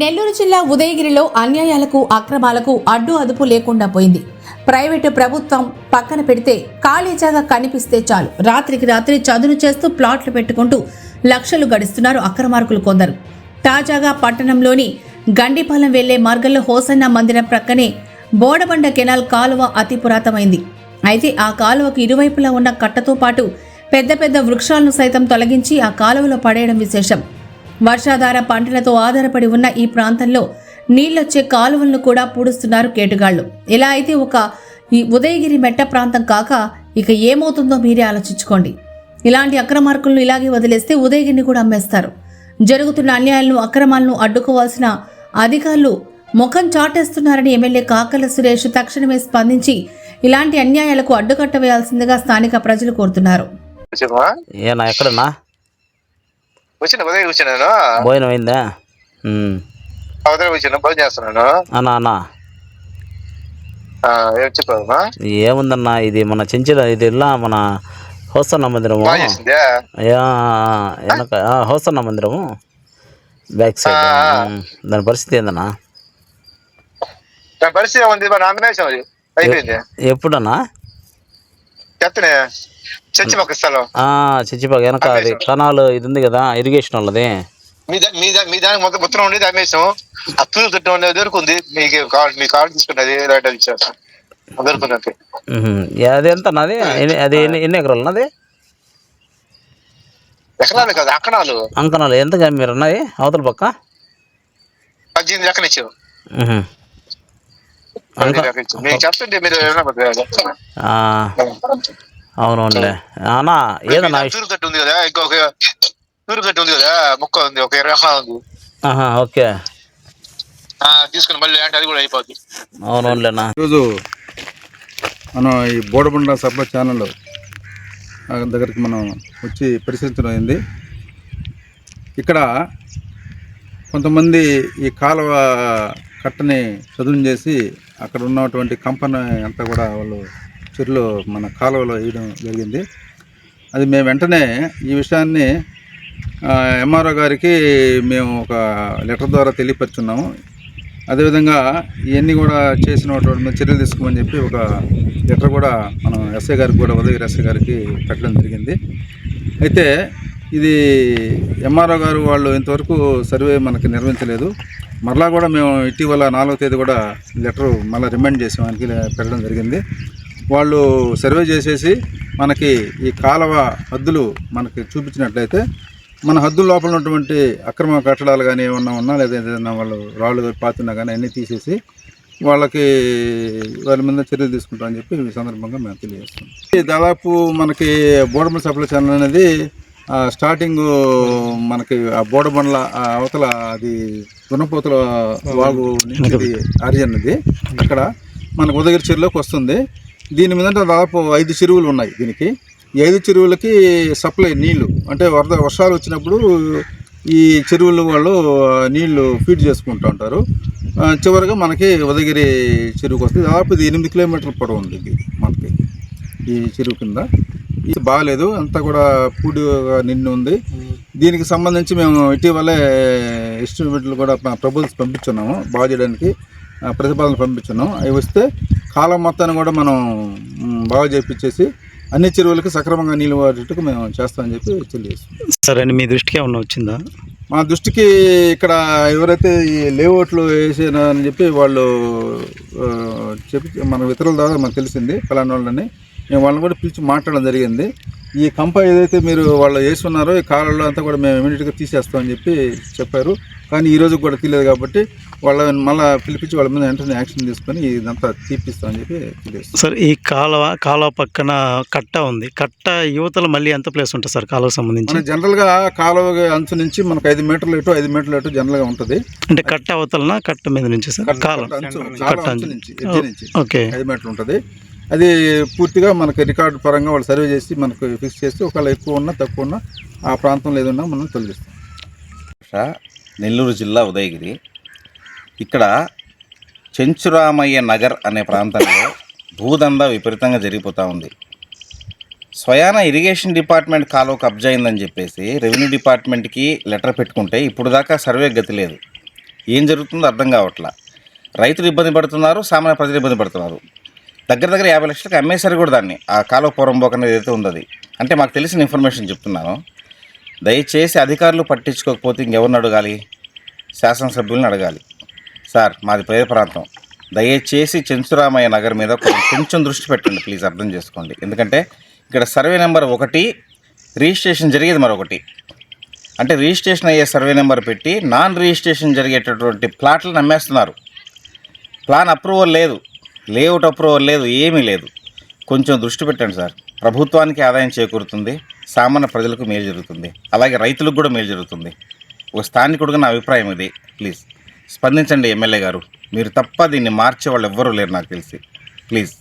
నెల్లూరు జిల్లా ఉదయగిరిలో అన్యాయాలకు అక్రమాలకు అడ్డు అదుపు లేకుండా పోయింది. ప్రైవేటు ప్రభుత్వం పక్కన పెడితే ఖాళీ జాగా కనిపిస్తే చాలు. రాత్రికి రాత్రి చదును చేస్తూ ప్లాట్లు పెట్టుకుంటూ లక్షలు గడిస్తున్నారు అక్రమార్కులు కొందరు. తాజాగా పట్టణంలోని గండిపాలెం వెళ్ళే మార్గంలో హోసన్న మందిరం ప్రక్కనే బోడబండ కెనాల్ కాలువ అతి పురాతమైంది అయితే ఆ కాలువకు ఇరువైపులా ఉన్న కట్టతో పాటు పెద్ద పెద్ద వృక్షాలను సైతం తొలగించి ఆ కాలువలో పడేయడం విశేషం. వర్షాధార పంటలతో ఆధారపడి ఉన్న ఈ ప్రాంతంలో నీళ్ళొచ్చే కాలువలను కూడా పూడుస్తున్నారు కేటుగాళ్ళు. ఇలా అయితే ఒక ఈ ఉదయగిరి మెట్ట ప్రాంతం కాక ఇక ఏమవుతుందో మీరే ఆలోచించుకోండి. ఇలాంటి అక్రమార్కులను ఇలాగే వదిలేస్తే ఉదయగిరిని కూడా అమ్మేస్తారు. జరుగుతున్న అన్యాయాలను అక్రమాలను అడ్డుకోవాల్సిన అధికారులు ముఖం చాటేస్తున్నారని ఎమ్మెల్యే కాకల సురేష్ తక్షణమే స్పందించి ఇలాంటి అన్యాయాలకు అడ్డుకట్ట వేయాల్సిందిగా స్థానిక ప్రజలు కోరుతున్నారు. ఎక్కడన్నా? వచ్చిన ఉదయం కూర్చున్నాను భోజనం అయిందా. ఉదయం కూర్చున్నా భోజనం చేస్తున్నాను అన్నా అన్నా. ఆ, ఏం చెప్పావమ్మా? ఏముందన్నా ఇది మన చెంచిన ఇది ఇలా మన హోసన్న మందిరము? వెనక హోసన్న మందిరము. Back side. దాని పరిస్థితి ఏందన్నా? పరిస్థితి ఉంది అయిపోయింది. ఎప్పుడన్నా? చెత్తనే? చర్చి పక్క స్థలం. ఆ, చచ్చిపోక వెనక అది కణాలు ఇది ఉంది కదా ఇరిగేషన్ వాళ్ళది. మీ మీ మీ దానికి మొత్తం మొత్తం ఉండేది తూరు కట్ట ఉండేది దొరుకుంది. మీకు కావాలి మీ కార్డు తీసుకున్నది రైట్ అది దొరుకున్నది. అది ఎంత నాది ఎన్ని- అది ఎన్ని ఎన్ని ఎకరాలు నాది ఎకరాలు కాదు అక్కడాలు అంకనాలు ఎంత మీరు అన్నది? అవతల పక్క? పద్దెనిమిది లెక్కన మీకు చెప్తుంటే మీరు అవునవునులే. అన్నా ఏదన్నా మీ తూరు కట్ట ఉంది కదా ఇంకొక తూరు కట్ట ఉంది కదా మొక్క ఉంది ఒక ఇరవై ఉంది. ఆహా, ఓకే. ఆ, తీసుకుని మళ్ళీ అంటే అది కూడా అయిపోద్ది. అవునవునులేనా? ఈరోజు మనం ఈ బోడబండ సభ ఛానల్ దగ్గరికి మనం వచ్చి పరిశీలించడం అయింది. ఇక్కడ కొంతమంది ఈ కాలువ కట్టని చదును చేసి అక్కడ ఉన్నటువంటి కంపెనీ అంతా కూడా వాళ్ళు చెరువులో మన కాలువలో వేయడం జరిగింది. అది మేము వెంటనే ఈ విషయాన్ని ఎంఆర్ఓ గారికి మేము ఒక లెటర్ ద్వారా తెలియపరుచున్నాము. అదేవిధంగా ఇవన్నీ కూడా చేసిన చర్యలు తీసుకోమని చెప్పి ఒక లెటర్ కూడా మనం ఎస్ఐ గారికి కూడా ఉదయగిరి ఎస్ఐ గారికి పెట్టడం జరిగింది. అయితే ఇది ఎంఆర్ఓ గారు వాళ్ళు ఇంతవరకు సర్వే మనకి నిర్వహించలేదు. మరలా కూడా మేము ఇటీవల నాలుగో తేదీ కూడా లెటర్ మళ్ళీ రిమైండ్ చేసాం ఆయనకి పెట్టడం జరిగింది. వాళ్ళు సర్వే చేసేసి మనకి ఈ కాలువ హద్దులు మనకి చూపించినట్లయితే మన హద్దుల లోపల ఉన్నటువంటి అక్రమ కట్టడాలు కానీ ఏమన్నా ఉన్నా లేదా ఏదైనా వాళ్ళు రాళ్ళు పాతున్నా కానీ అన్నీ తీసేసి వాళ్ళకి వాళ్ళ మీద చర్యలు తీసుకుంటామని చెప్పి ఈ సందర్భంగా మేము తెలియజేస్తాం దాదాపు మనకి బోడమల సప్లై ఛానల్ అనేది స్టార్టింగ్ మనకి ఆ బోడబండ్ల ఆ అవతల అది గుణపోతుల వాగు నుంచి ఇది ఆరిజన్ ఇది. అక్కడ మనకు ఉదగిరి చెరువులోకి వస్తుంది. దీని మీద దాదాపు ఐదు చెరువులు ఉన్నాయి దీనికి. ఈ ఐదు చెరువులకి సప్లై నీళ్ళు అంటే వరద వర్షాలు వచ్చినప్పుడు ఈ చెరువులు వాళ్ళు నీళ్ళు ఫీడ్ చేసుకుంటూ ఉంటారు. చివరిగా మనకి ఉదగిరి చెరువుకి వస్తుంది. దాదాపు ఇది ఎనిమిది కిలోమీటర్ల పొడవు ఉంది ఇది మనకి. ఈ చెరువు కింద. ఇది బాగాలేదు అంతా కూడా పూడిగా నిండి ఉంది. దీనికి సంబంధించి మేము ఇటీవలే ఎస్టిమేట్లు కూడా ప్రపోజల్స్ పంపించున్నాము బాగు చేయడానికి ప్రతిపాదనలు పంపించున్నాం అవి వస్తే కాలం మొత్తాన్ని కూడా మనం బాగు చేయించేసి అన్ని చెరువులకి సక్రమంగా నీళ్ళు వాడేట్టుకు మేము చేస్తామని చెప్పి తెలియజేస్తాం సరే అండి మీ దృష్టికి ఏమన్నా వచ్చిందా? మా దృష్టికి ఇక్కడ ఎవరైతే ఈ లేఅవుట్లు వేసారని చెప్పి వాళ్ళు చెప్పి మన ఇతరుల ద్వారా మనకు తెలిసింది ఫలానా వాళ్ళని. మేము వాళ్ళని కూడా పిలిచి మాట్లాడడం జరిగింది. ఈ కంప ఏదైతే మీరు వాళ్ళు వేసి ఉన్నారో ఈ కాలంలో అంతా కూడా మేము ఇమీడియట్గా తీసేస్తామని చెప్పి చెప్పారు. కానీ ఈ రోజు కూడా తీయలేదు కాబట్టి వాళ్ళని మళ్ళీ పిలిపించి వాళ్ళ మీద వెంటనే యాక్షన్ తీసుకొని ఇదంతా తీపిస్తామని చెప్పి తెలియజేస్తాం సార్ ఈ కాలువ కాలువ పక్కన కట్ట ఉంది. కట్ట యువతల మళ్ళీ ఎంత ప్లేస్ ఉంటుంది సార్ కాలువకు సంబంధించి? మన జనరల్గా కాలువ అంచు నుంచి మనకు ఐదు మీటర్లు ఎటు ఐదు మీటర్లు ఎటు జనరల్గా ఉంటుంది. అంటే కట్ట అవతలన కట్ట మీద నుంచి సార్? కాలువ కట్ట నుంచి ఓకే. ఐదు మీటర్లు ఉంటుంది. అది పూర్తిగా మనకి రికార్డు పరంగా వాళ్ళు సర్వే చేసి మనకు ఫిక్స్ చేసి ఒకవేళ ఎక్కువ ఉన్నా తక్కువ ఉన్నా ఆ ప్రాంతంలో ఏదన్నా మనం తొలగిస్తాం నెల్లూరు జిల్లా ఉదయగిరి. ఇక్కడ చెంచురామయ్య నగర్ అనే ప్రాంతంలో భూదందా విపరీతంగా జరిగిపోతూ ఉంది. స్వయాన ఇరిగేషన్ డిపార్ట్మెంట్ కాలువ కబ్జా అయిందని చెప్పేసి రెవెన్యూ డిపార్ట్మెంట్కి లెటర్ పెట్టుకుంటే ఇప్పుడు దాకా సర్వే గతి లేదు. ఏం జరుగుతుందో అర్థం కావట్లా. రైతులు ఇబ్బంది పడుతున్నారు సామాన్య ప్రజలు ఇబ్బంది పడుతున్నారు. దగ్గర దగ్గర యాభై లక్షలకు అమ్మేశారు కూడా దాన్ని. ఆ కాలువ పూర్వంబోక్ అనేది ఏదైతే ఉంది అంటే మాకు తెలిసిన ఇన్ఫర్మేషన్ చెప్తున్నాను. దయచేసి అధికారులు పట్టించుకోకపోతే ఇంకెవరిని అడగాలి? శాసనసభ్యులను అడగాలి. సార్ మాది పేద ప్రాంతం. దయచేసి చెంచురామయ్య నగర్ మీద కొంచెం కొంచెం దృష్టి పెట్టండి ప్లీజ్ అర్థం చేసుకోండి. ఎందుకంటే ఇక్కడ సర్వే నెంబర్ ఒకటి రిజిస్ట్రేషన్ జరిగేది మరొకటి. అంటే రిజిస్ట్రేషన్ అయ్యే సర్వే నెంబర్ పెట్టి నాన్ రిజిస్ట్రేషన్ జరిగేటటువంటి ప్లాట్లను అమ్మేస్తున్నారు. ప్లాన్ అప్రూవల్ లేదు. లేఅవుట్ అప్రూవల్ లేదు ఏమీ లేదు. కొంచెం దృష్టి పెట్టండి సార్. ప్రభుత్వానికి ఆదాయం చేకూరుతుంది సామాన్య ప్రజలకు మేలు జరుగుతుంది అలాగే రైతులకు కూడా మేలు జరుగుతుంది. ఒక స్థానికుడిగా నా అభిప్రాయం ఇది ప్లీజ్. స్పందించండి ఎమ్మెల్యే గారు. మీరు తప్ప దీన్ని మార్చే వాళ్ళు ఎవ్వరూ లేరు నాకు తెలిసి. ప్లీజ్.